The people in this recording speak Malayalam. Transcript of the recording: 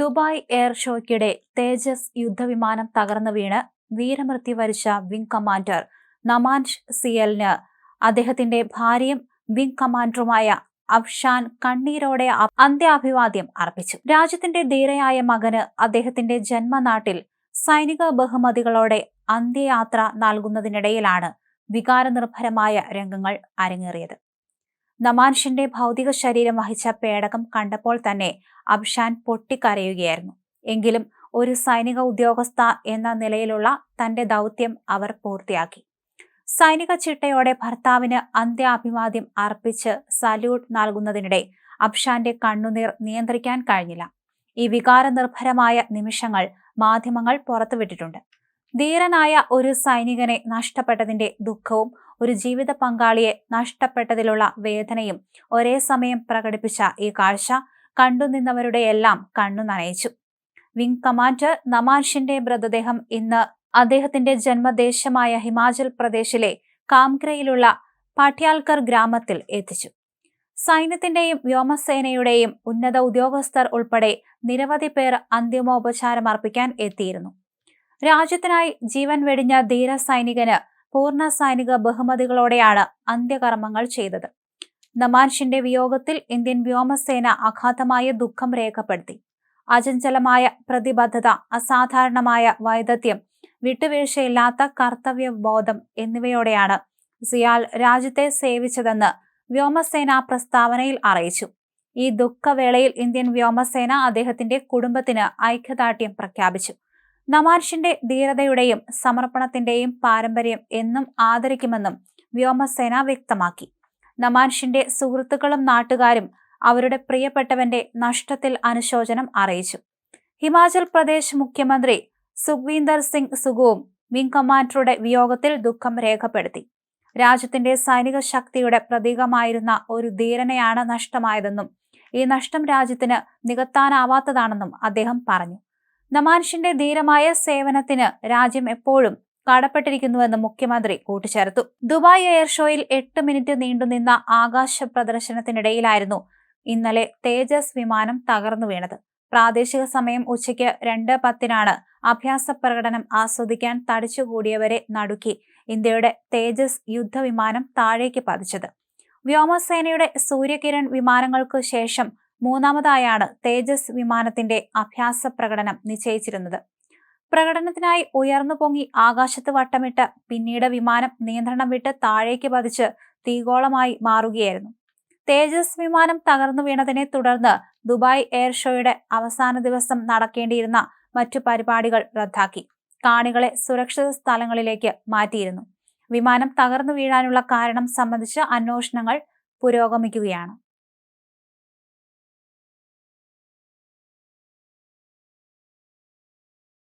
ദുബായ് എയർ ഷോയ്ക്കിടെ തേജസ് യുദ്ധവിമാനം തകർന്നു വീണ് വീരമൃത്യു വരിച്ച വിംഗ് കമാൻഡർ നമാൻഷ് സിയലിന്. അദ്ദേഹത്തിന്റെ ഭാര്യയും വിംഗ് കമാൻഡറുമായ അഫ്ഷാൻ കണ്ണീരോടെ അന്ത്യാഭിവാദ്യം അർപ്പിച്ചു. രാജ്യത്തിന്റെ ധീരയായ മകന് അദ്ദേഹത്തിന്റെ ജന്മനാട്ടിൽ സൈനിക ബഹുമതികളോടെ അന്ത്യയാത്ര നൽകുന്നതിനിടയിലാണ് വികാരനിർഭരമായ രംഗങ്ങൾ അരങ്ങേറിയത്. നമാൻഷിന്റെ ഭൗതിക ശരീരം വഹിച്ച പേടകം കണ്ടപ്പോൾ തന്നെ അബ്ഷാൻ പൊട്ടിക്കരയുകയായിരുന്നു. എങ്കിലും ഒരു സൈനിക ഉദ്യോഗസ്ഥ എന്ന നിലയിലുള്ള തന്റെ ദൗത്യം അവർ പൂർത്തിയാക്കി. സൈനിക ചിട്ടയോടെ ഭർത്താവിന് അന്ത്യാഭിവാദ്യം അർപ്പിച്ച് സല്യൂട്ട് നൽകുന്നതിനിടെ അബ്ഷാന്റെ കണ്ണുനീർ നിയന്ത്രിക്കാൻ കഴിഞ്ഞില്ല. ഈ വികാരനിർഭരമായ നിമിഷങ്ങൾ മാധ്യമങ്ങൾ പുറത്തുവിട്ടിട്ടുണ്ട്. ധീരനായ ഒരു സൈനികനെ നഷ്ടപ്പെട്ടതിന്റെ ദുഃഖവും ഒരു ജീവിത പങ്കാളിയെ നഷ്ടപ്പെട്ടതിലുള്ള വേദനയും ഒരേ സമയം പ്രകടിപ്പിച്ച ഈ കാഴ്ച കണ്ടുനിന്നവരുടെ എല്ലാം കണ്ണു നനയിച്ചു. വിംഗ് കമാൻഡർ നമാൻഷിന്റെ മൃതദേഹം ഇന്ന് അദ്ദേഹത്തിന്റെ ജന്മദേശമായ ഹിമാചൽ പ്രദേശിലെ കാംഗ്രയിലുള്ള പാട്യാൽക്കർ ഗ്രാമത്തിൽ എത്തിച്ചു. സൈന്യത്തിന്റെയും വ്യോമസേനയുടെയും ഉന്നത ഉദ്യോഗസ്ഥർ ഉൾപ്പെടെ നിരവധി പേർ അന്തിമോപചാരം അർപ്പിക്കാൻ എത്തിയിരുന്നു. രാജ്യത്തിനായി ജീവൻ വെടിഞ്ഞ ധീര സൈനികന് പൂർണ സൈനിക ബഹുമതികളോടെയാണ് അന്ത്യകർമ്മങ്ങൾ ചെയ്തത്. നമാൻഷിന്റെ വിയോഗത്തിൽ ഇന്ത്യൻ വ്യോമസേന അഗാധമായ ദുഃഖം രേഖപ്പെടുത്തി. അചഞ്ചലമായ പ്രതിബദ്ധത അസാധാരണമായ വൈദഗ്ധ്യം വിട്ടുവീഴ്ചയില്ലാത്ത കർത്തവ്യബോധം എന്നിവയോടെയാണ് സിയാൽ രാജ്യത്തെ സേവിച്ചതെന്ന് വ്യോമസേന പ്രസ്താവനയിൽ അറിയിച്ചു. ഈ ദുഃഖവേളയിൽ ഇന്ത്യൻ വ്യോമസേന അദ്ദേഹത്തിന്റെ കുടുംബത്തിന് ഐക്യദാർഢ്യം പ്രഖ്യാപിച്ചു. നമാൻഷിന്റെ ധീരതയുടെയും സമർപ്പണത്തിന്റെയും പാരമ്പര്യം എന്നും ആദരിക്കുമെന്നും വ്യോമസേന വ്യക്തമാക്കി. നമാൻഷിന്റെ സുഹൃത്തുക്കളും നാട്ടുകാരും അവരുടെ പ്രിയപ്പെട്ടവന്റെ നഷ്ടത്തിൽ അനുശോചനം അറിയിച്ചു. ഹിമാചൽ പ്രദേശ് മുഖ്യമന്ത്രി സുഖ്വീന്ദർ സിംഗ് സുഗുവും വിംഗ് കമാൻഡറുടെ വിയോഗത്തിൽ ദുഃഖം രേഖപ്പെടുത്തി. രാജ്യത്തിന്റെ സൈനിക ശക്തിയുടെ പ്രതീകമായിരുന്ന ഒരു ധീരനെയാണ് നഷ്ടമായതെന്നും ഈ നഷ്ടം രാജ്യത്തിന് നികത്താനാവാത്തതാണെന്നും അദ്ദേഹം പറഞ്ഞു. നമാൻഷിന്റെ ധീരമായ സേവനത്തിന് രാജ്യം എപ്പോഴും കടപ്പെട്ടിരിക്കുന്നുവെന്ന് മുഖ്യമന്ത്രി കൂട്ടിച്ചേർത്തു. ദുബായ് എയർ ഷോയിൽ എട്ട് മിനിറ്റ് നീണ്ടുനിന്ന ആകാശ പ്രദർശനത്തിനിടയിലായിരുന്നു ഇന്നലെ തേജസ് വിമാനം തകർന്നു വീണത്. പ്രാദേശിക സമയം ഉച്ചയ്ക്ക് രണ്ട് പത്തിനാണ് അഭ്യാസ പ്രകടനം ആസ്വദിക്കാൻ തടിച്ചുകൂടിയവരെ നടുക്കി ഇന്ത്യയുടെ തേജസ് യുദ്ധവിമാനം താഴേക്ക് പതിച്ചത്. വ്യോമസേനയുടെ സൂര്യകിരൺ വിമാനങ്ങൾക്ക് ശേഷം മൂന്നാമതായാണ് തേജസ് വിമാനത്തിന്റെ അഭ്യാസ പ്രകടനം നിശ്ചയിച്ചിരുന്നത്. പ്രകടനത്തിനായി ഉയർന്നു പൊങ്ങി ആകാശത്ത് വട്ടമിട്ട് പിന്നീട് വിമാനം നിയന്ത്രണം വിട്ട് താഴേക്ക് പതിച്ച് തീഗോളമായി മാറുകയായിരുന്നു. തേജസ് വിമാനം തകർന്നു വീണതിനെ തുടർന്ന് ദുബായ് എയർ ഷോയുടെ അവസാന ദിവസം നടക്കേണ്ടിയിരുന്ന മറ്റു പരിപാടികൾ റദ്ദാക്കി. കാണികളെ സുരക്ഷിത സ്ഥലങ്ങളിലേക്ക് മാറ്റിയിരുന്നു. വിമാനം തകർന്നു വീഴാനുള്ള കാരണം സംബന്ധിച്ച് അന്വേഷണങ്ങൾ പുരോഗമിക്കുകയാണ്.